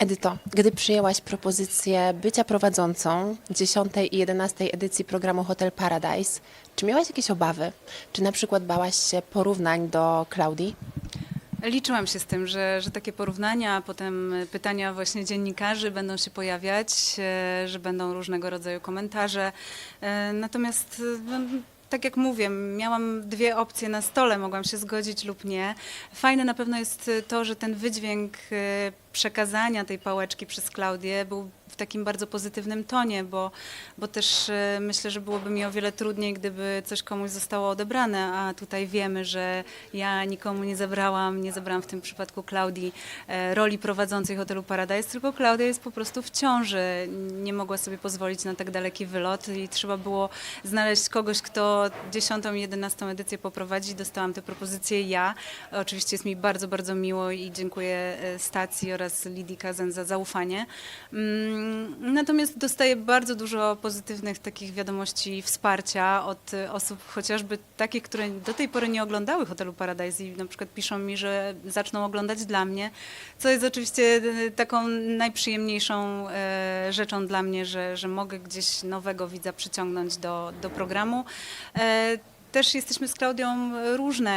Edyto, gdy przyjęłaś propozycję bycia prowadzącą 10 i 11 edycji programu Hotel Paradise, czy miałaś jakieś obawy? Czy na przykład bałaś się porównań do Klaudii? Liczyłam się z tym, że, że takie porównania, a potem pytania właśnie dziennikarzy będą się pojawiać, e, że będą różnego rodzaju komentarze. E, Natomiast e, tak jak mówię, miałam dwie opcje na stole, mogłam się zgodzić lub nie. Fajne na pewno jest to, że ten wydźwięk e, przekazania tej pałeczki przez Klaudię był takim bardzo pozytywnym tonie, bo, bo też e, myślę, że byłoby mi o wiele trudniej, gdyby coś komuś zostało odebrane, a tutaj wiemy, że ja nikomu nie zabrałam, nie zabrałam w tym przypadku Klaudii e, roli prowadzącej hotelu Paradise, tylko Klaudia jest po prostu w ciąży, nie mogła sobie pozwolić na tak daleki wylot i trzeba było znaleźć kogoś, kto 10 i 11 edycję poprowadzi. Dostałam tę propozycję ja. Oczywiście jest mi bardzo, bardzo miło i dziękuję e, stacji oraz Lidii Kazen za zaufanie. Natomiast dostaję bardzo dużo pozytywnych takich wiadomości wsparcia od e, osób chociażby takich, które do tej pory nie oglądały hotelu Paradise i na przykład piszą mi, że zaczną oglądać dla mnie, co jest oczywiście e, taką najprzyjemniejszą e, rzeczą dla mnie, że, że mogę gdzieś nowego widza przyciągnąć do, do programu. E, Też jesteśmy z Klaudią różne